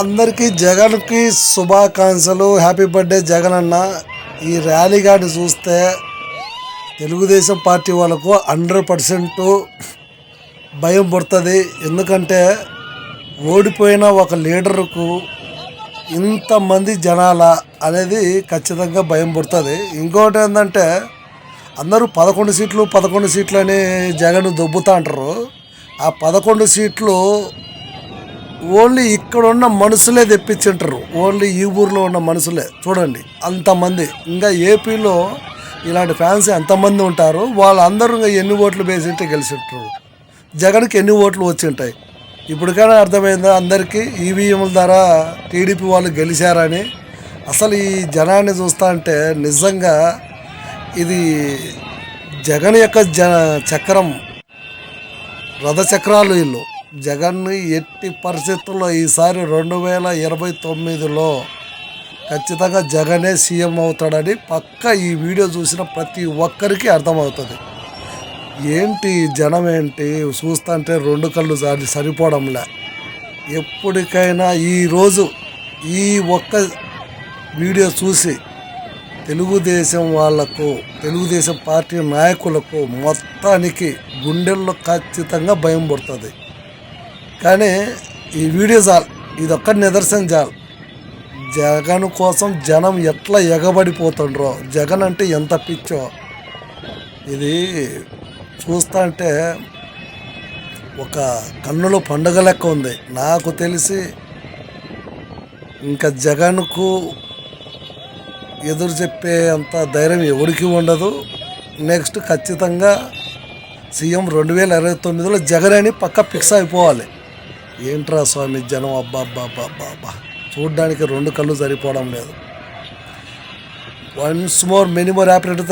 అందరికీ జగన్కి శుభాకాంక్షలు. హ్యాపీ బర్త్డే జగన్ అన్న. ఈ ర్యాలీ కానీ చూస్తే తెలుగుదేశం పార్టీ వాళ్ళకు హండ్రెడ్ పర్సెంట్ భయం పుడుతుంది. ఎందుకంటే ఓడిపోయిన ఒక లీడర్కు ఇంతమంది జనాల అనేది ఖచ్చితంగా భయం పుడుతుంది. ఇంకోటి ఏంటంటే అందరూ పదకొండు సీట్లు పదకొండు సీట్లు అని జగన్ దొబ్బుతా అంటారు. ఆ పదకొండు సీట్లు ఓన్లీ ఇక్కడ ఉన్న మనుషులే తెప్పించుంటారు. ఓన్లీ ఈ ఊర్లో ఉన్న మనుషులే. చూడండి అంతమంది. ఇంకా ఏపీలో ఇలాంటి ఫ్యాన్స్ ఎంతమంది ఉంటారు. వాళ్ళందరూ ఇంకా ఎన్ని ఓట్లు వేసింటే గెలిచింటారు. జగన్కి ఎన్ని ఓట్లు వచ్చి ఉంటాయి ఇప్పటికైనా అర్థమైందా అందరికీ? ఈవీఎంల ద్వారా టీడీపీ వాళ్ళు గెలిచారని. అసలు ఈ జనాన్ని చూస్తా అంటే నిజంగా ఇది జగన్ యొక్క జ చక్రం రథచక్రాలు వీళ్ళు. జగన్ ఎట్టి పరిస్థితుల్లో ఈసారి రెండు వేల ఇరవై తొమ్మిదిలో ఖచ్చితంగా జగనే సీఎం అవుతాడని పక్క ఈ వీడియో చూసిన ప్రతి ఒక్కరికి అర్థమవుతుంది. ఏంటి జనం ఏంటి? చూస్తుంటే రెండు కళ్ళు సరి సరిపోవడంలే. ఎప్పటికైనా ఈరోజు ఈ ఒక్క వీడియో చూసి తెలుగుదేశం వాళ్ళకు తెలుగుదేశం పార్టీ నాయకులకు మొత్తానికి గుండెల్లో ఖచ్చితంగా భయం పడుతుంది. కానీ ఈ వీడియో చాలు. ఇది ఒక్క నిదర్శనం చాలు. జగన్ కోసం జనం ఎట్లా ఎగబడిపోతుండ్రో జగన్ అంటే ఎంత పిచ్చో. ఇది చూస్తా అంటే ఒక కన్నులో పండుగ లెక్క ఉంది. నాకు తెలిసి ఇంకా జగన్కు ఎదురు చెప్పే అంత ధైర్యం ఎవరికి ఉండదు. నెక్స్ట్ ఖచ్చితంగా సీఎం రెండు వేల ఇరవై తొమ్మిదిలో జగన్ అని పక్క ఫిక్స్ అయిపోవాలి. ఏంట్రా స్వామి జనం? అబ్బా అబ్బా అబ్బా అబ్బా అబ్బా చూడ్డానికి రెండు కళ్ళు సరిపోవడం లేదు. Once more many more happy to